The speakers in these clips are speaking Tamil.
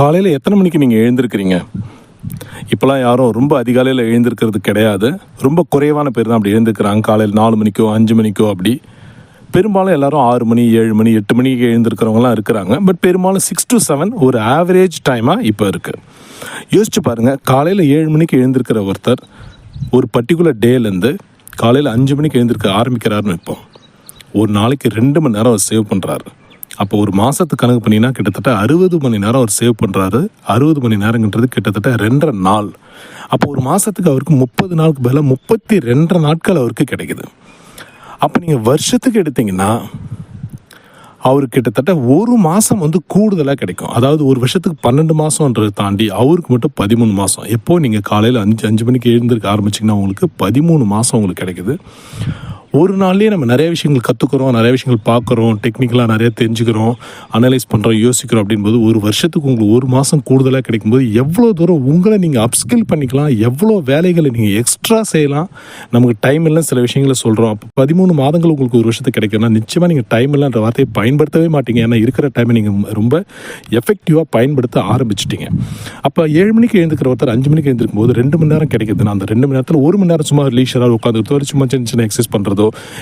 காலையில் எத்தனை மணிக்கு நீங்கள் எழுந்திருக்கிறீங்க? இப்போலாம் யாரும் ரொம்ப அதிகாலையில் எழுந்திருக்கிறது கிடையாது. ரொம்ப குறைவான பேர் தான் அப்படி எழுந்திருக்கிறாங்க. காலையில் நாலு மணிக்கோ அஞ்சு மணிக்கோ அப்படி. பெரும்பாலும் எல்லாரும் ஆறு மணி ஏழு மணி எட்டு மணிக்கு எழுந்திருக்கிறவங்களாம் இருக்கிறாங்க. பட் பெரும்பாலும் சிக்ஸ் டு செவன் ஒரு ஆவரேஜ் டைமாக இப்போ இருக்குது யோசிச்சு பாருங்கள் காலையில் ஏழு மணிக்கு எழுந்திருக்கிற ஒருத்தர் ஒரு பர்டிகுலர் டேலேருந்து காலையில் அஞ்சு மணிக்கு எழுந்திருக்க ஆரம்பிக்கிறாருன்னு வைப்போம். ஒரு நாளைக்கு ரெண்டு மணி நேரம் அவர் சேவ் பண்ணுறாரு அப்போ ஒரு மாதத்துக்கு கணக்கு பண்ணினா கிட்டத்தட்ட அறுபது மணி நேரம் அவர் சேவ் பண்ணுறாரு அறுபது மணி நேரங்கிறது கிட்டத்தட்ட ரெண்டரை நாள். அப்போ ஒரு மாதத்துக்கு அவருக்கு முப்பது நாளுக்கு பதிலாக முப்பத்தி ரெண்டரை நாட்கள் அவருக்கு கிடைக்குது. அப்போ நீங்கள் வருஷத்துக்கு எடுத்தீங்கன்னா அவருக்கு கிட்டத்தட்ட ஒரு மாதம் வந்து கூடுதலாக கிடைக்கும். அதாவது ஒரு வருஷத்துக்கு பன்னெண்டு மாதம்ன்றதை தாண்டி அவருக்கு மட்டும் பதிமூணு மாதம் எப்போது நீங்கள் காலையில் அஞ்சு அஞ்சு மணிக்கு எழுந்திருக்க ஆரம்பிச்சிங்கன்னா உங்களுக்கு பதிமூணு மாதம் உங்களுக்கு கிடைக்குது. ஒரு நாள்லேயே நம்ம நிறைய விஷயங்கள் கற்றுக்குறோம் நிறைய விஷயங்கள் பார்க்குறோம் டெக்னிக்கலாக நிறைய தெரிஞ்சுக்கிறோம் அனலைஸ் பண்ணுறோம் யோசிக்கிறோம் அப்படின்போது ஒரு வருஷத்துக்கு உங்களுக்கு ஒரு மாதம் கூடுதலாக கிடைக்கும்போது எவ்வளோ தூரம் உங்களை நீங்கள் அப்ஸ்கில் பண்ணிக்கலாம் எவ்வளோ வேலைகளை நீங்கள் எக்ஸ்ட்ரா செய்யலாம். நமக்கு டைம் இல்லை சில விஷயங்களை சொல்கிறோம் அப்போ பதிமூணு மாதங்கள் உங்களுக்கு ஒரு வருஷத்துக்கு கிடைக்கும்னா நிச்சயமாக நீங்கள் டைம் இல்லைன்ற வார்த்தையை பயன்படுத்தவே மாட்டீங்க. ஏன்னா இருக்கிற டைமை நீங்கள் ரொம்ப எஃபெக்டிவாக பயன்படுத்த ஆரம்பிச்சிட்டீங்க. அப்போ ஏழு மணிக்கு எழுந்துக்கிற ஒருத்தர் அஞ்சு மணிக்கு எழுந்திருக்கும் போது ரெண்டு மணி நேரம் கிடைக்குதுன்னா அந்த ரெண்டு மணி நேரத்தில் ஒரு மணி நேரம் சும்மா லீஷராக உட்காந்துக்கிட்டோ ஒரு சும்மா சின்ன சின்ன எக்ஸசைஸ் பண்ணுறது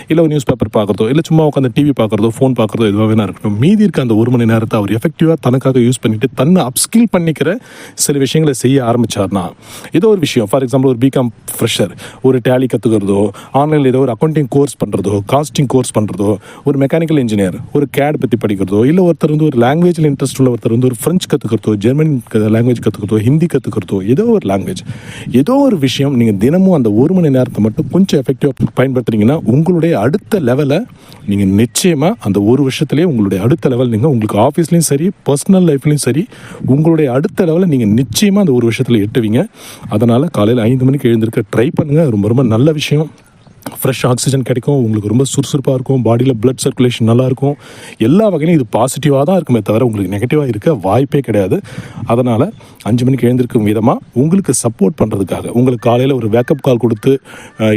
இல்லை நியூஸ் பேப்பர் பார்க்குறதோ இல்லை சும்மா உட்காந்து டிவி பார்க்குறதோ ஃபோன் பார்க்குறதோ எதுவாக வேணா இருக்கட்டும் மீதி இருக்க அந்த ஒரு மணி நேரத்தை அவர் எஃபெக்டிவாக தனக்காக யூஸ் பண்ணிட்டு தன்னை அப்ஸ்கில் பண்ணிக்கிற சில விஷயங்களை செய்ய ஆரம்பிச்சார்னா ஏதோ ஒரு விஷயம் ஃபார் எக்ஸாம்பிள் ஒரு பிகாம் ஃப்ரெஷர் ஒரு டேலி கற்றுக்கிறதோ ஆன்லைனில் ஏதோ ஒரு அக்கௌண்டிங் கோர்ஸ் பண்ணுறதோ காஸ்டிங் கோர்ஸ் பண்ணுறதோ ஒரு மெக்கானிக்கல் இன்ஜினியர் ஒரு கேட் பற்றி படிக்கிறதோ இல்லை ஒருத்தர் வந்து ஒரு லாங்குவேஜில் இன்ட்ரெஸ்ட் உள்ள ஒருத்தர் வந்து ஒரு ஃப்ரெஞ்ச் கற்றுக்கிறதோ ஜெர்மன் லாங்குவேஜ் கற்றுக்கிறதோ ஹிந்தி கற்றுக்கிறதோ ஏதோ ஒரு லாங்குவேஜ் ஏதோ ஒரு விஷயம் நீங்கள் தினமும் அந்த ஒரு மணி நேரத்தை மட்டும் கொஞ்சம் எஃபெக்டிவாக பயன்படுத்துறீங்கன்னா உங்களுடைய அடுத்த லெவலை நீங்கள் நிச்சயமாக அந்த ஒரு வருஷத்துலேயே உங்களுடைய அடுத்த லெவல் நீங்கள் உங்களுக்கு ஆஃபீஸ்லேயும் சரி பர்சனல் லைஃப்லேயும் சரி உங்களுடைய அடுத்த லெவலை நீங்கள் நிச்சயமாக அந்த ஒரு வருஷத்தில் எட்டுவீங்க. அதனால் காலையில் ஐந்து மணிக்கு எழுந்திருக்க ட்ரை பண்ணுங்கள் ரொம்ப ரொம்ப நல்ல விஷயம். ஃப்ரெஷ் ஆக்சிஜன் கிடைக்கும். உங்களுக்கு ரொம்ப சுறுசுறுப்பாக இருக்கும். பாடியில் பிளட் சர்க்குலேஷன் நல்லாயிருக்கும் எல்லா வகையிலும் இது பாசிட்டிவாக தான் இருக்குமே தவிர உங்களுக்கு நெகட்டிவாக இருக்க வாய்ப்பே கிடையாது. அதனால் அஞ்சு மணிக்கு எழுந்திருக்கும் விதமாக உங்களுக்கு சப்போர்ட் பண்ணுறதுக்காக உங்களுக்கு காலையில் ஒரு வேக்கப் கால் கொடுத்து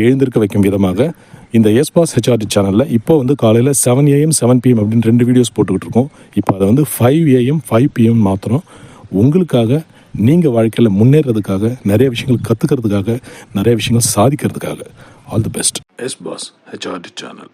எழுந்திருக்க வைக்கும் விதமாக இந்த எஸ்பாஸ் ஹெச்ஆர்டி சேனலில் இப்போ வந்து காலையில் செவன் ஏஎம் செவன் பிஎம் அப்படின்னு ரெண்டு வீடியோஸ் போட்டுக்கிட்டு இருக்கோம். இப்போ அதை வந்து ஃபைவ் ஏஎம் ஃபைவ் பிஎம் மாத்திரம் உங்களுக்காக நீங்கள் வாழ்க்கையில் முன்னேறதுக்காக நிறைய விஷயங்கள் கற்றுக்கிறதுக்காக நிறைய விஷயங்கள் சாதிக்கிறதுக்காக. All the best S boss HRT channel